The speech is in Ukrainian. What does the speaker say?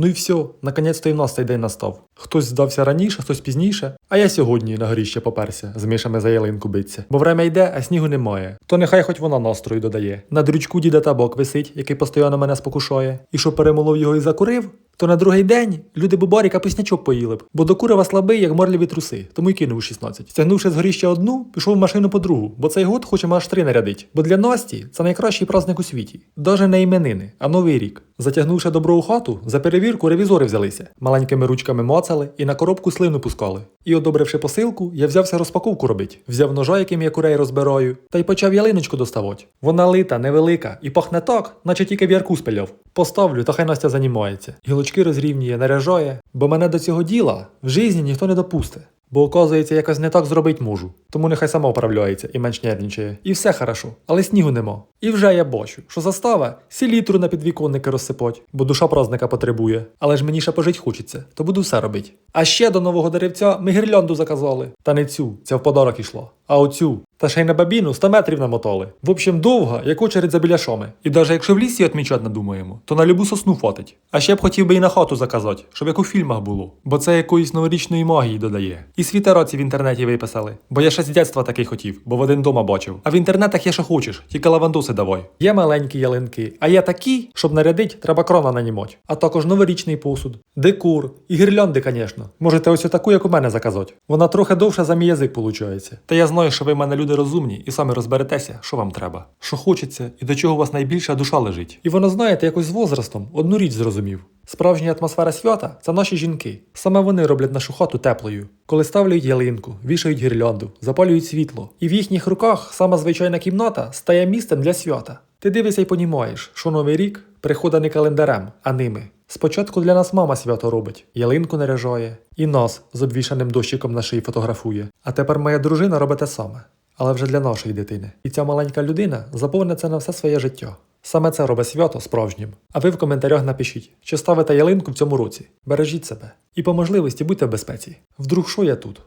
Ну і все, наконець-то і в нас цей день настав. Хтось здався раніше, хтось пізніше, а я сьогодні на горіще поперся, з мишами за ялинку биться. Бо время йде, а снігу немає. То нехай хоч вона настрою додає. На дрючку діда табок висить, який постійно мене спокушає. І що перемолов його і закурив, то на другий день люди бубарі капуснячок поїли б, бо до курева слабий, як морліві труси, тому й кинув 16. Стягнувши з горіща одну, пішов в машину по другу, бо цей год хочемо аж три нарядить. Бо для Насті це найкращий праздник у світі. Даже не іменини, а новий рік. Затягнувши добро у хату, за перевірку ревізори взялися. Маленькими ручками моцали і на коробку слину пускали. І, одобривши посилку, я взявся розпаковку робить. Взяв ножа, яким я курей розбираю, та й почав ялиночку доставати. Вона лита, невелика, і пахне так, наче тільки в ярку спиляв. Поставлю, та хай Настя занімається. Гілочки розрівнює, наряжає, бо мене до цього діла в житті ніхто не допусте. Бо, оказується, якось не так зробить можу. Тому нехай сама управляється і менш нервничає. І все хорошо, але снігу нема. І вже я бачу, що застава сілітру на підвіконники розсипать, бо душа праздника потребує. Але ж мені ще пожить хочеться, то буду все робити. А ще до нового деревця ми гірлянду заказали. Та не цю, ця в подарок ішла. А оцю. Та ще й на бабіну 100 метрів намотали. В общем, довга, як очередь за біляшами. І навіть якщо в лісі відмічати надумаємо, то на любу сосну фатить. А ще б хотів би і на хату заказати, щоб як у фільмах було. Бо це якоїсь новорічної магії додає. І світероці в інтернеті виписали. Бо я ще з дитинства такий хотів, бо в один дома бачив. А в інтернетах є що хочеш, тільки лавандуси давай. Є маленькі ялинки, а є такі, щоб нарядить, треба крона нанімать. А також новорічний посуд, декор і гірлянди, звісно. Можете ось таку, як у мене заказати. Вона трохи довша за мій язик виходить. Та я знаю, що ви в мене люди розумні і самі розберетеся, що вам треба, що хочеться і до чого у вас найбільша душа лежить. І воно, знаєте, якось з возрастом одну річ зрозумів. Справжня атмосфера свята це наші жінки. Саме вони роблять нашу хату теплою. Коли ставлять ялинку, вішають гірлянду, запалюють світло. І в їхніх руках сама звичайна кімната стає місцем для свята. Ти дивишся і понімаєш, що новий рік приходить не календарем, а ними. Спочатку для нас мама свято робить, ялинку наряжає, і нас з обвішаним дощиком на шиї фотографує. А тепер моя дружина робить те саме, але вже для нашої дитини. І ця маленька людина заповне це на все своє життя. Саме це робить свято справжнім. А ви в коментарях напишіть, чи ставите ялинку в цьому році. Бережіть себе. І по можливості будьте в безпеці. Вдруг що я тут?